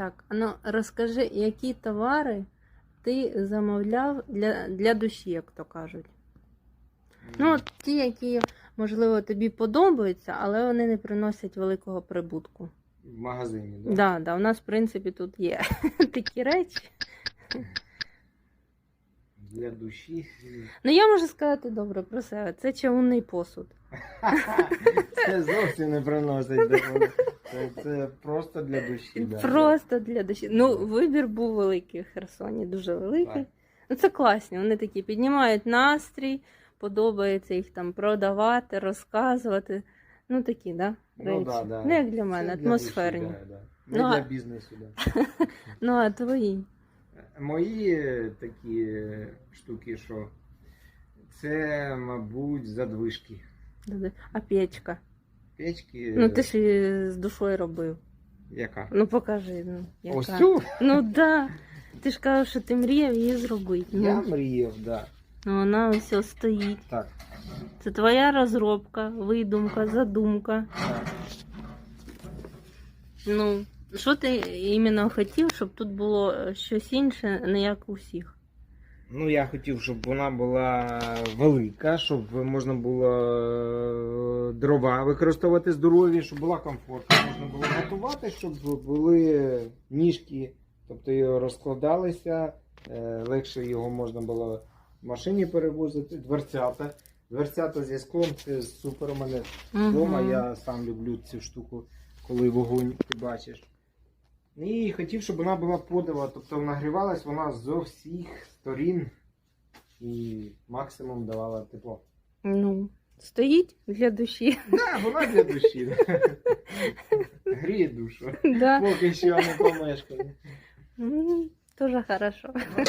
Так, ну розкажи, які товари ти замовляв для, для душі, як то кажуть. Ну, от ті, які, можливо, тобі подобаються, але вони не приносять великого прибутку. в магазині, Так, да? да, да, у нас, в принципі, тут є такі речі. Для душі. Ну, я можу сказати добре про себе. Це чавунний посуд. Це зовсім не приносить. Це, це просто для душі. Да. Просто для душі. Ну, вибір був великий в Херсоні, дуже великий. Ну, це класні. Вони такі піднімають настрій, подобається їх там продавати, розказувати. Ну, такі, да? Ну, да, да. Ну, як для мене, Це атмосферні. Для душі, да, да. Не Ну, а- для бізнесу, да. Ну, а твої? Мої е, такі е, штуки, що це, мабуть, задвижки. А печка? Печки. Ну, е, ти ж її з душою робив. Яка? Ну, покажи. Ну, яка. Ось цю? Ну, да. Ти ж кажеш, що ти мріяв її зробити. Я Ну, мріяв, да. ну, вона ось стоїть. Так. Це твоя розробка, видумка, задумка. так. Ну, що ти іменно хотів, щоб тут було е, щось інше, не як у всіх? Ну, я хотів, щоб вона була велика, щоб можна було е, дрова використовувати здорові, щоб була комфортна, можна було готувати, щоб були ніжки, тобто його розкладалися, е, легше його можна було в машині перевозити, дверцята. Дверцята зі склом це супер у мене вдома. Мгм. Я сам люблю цю штуку, коли вогонь ти бачиш. І хотів, щоб вона була подова, тобто нагрівалась вона з усіх сторін і максимум давала тепло. Ну, стоїть для душі. Так, вона для душі. Гріє душу. Да. Поки що не помешкає. Дуже Тоже хорошо. Ну.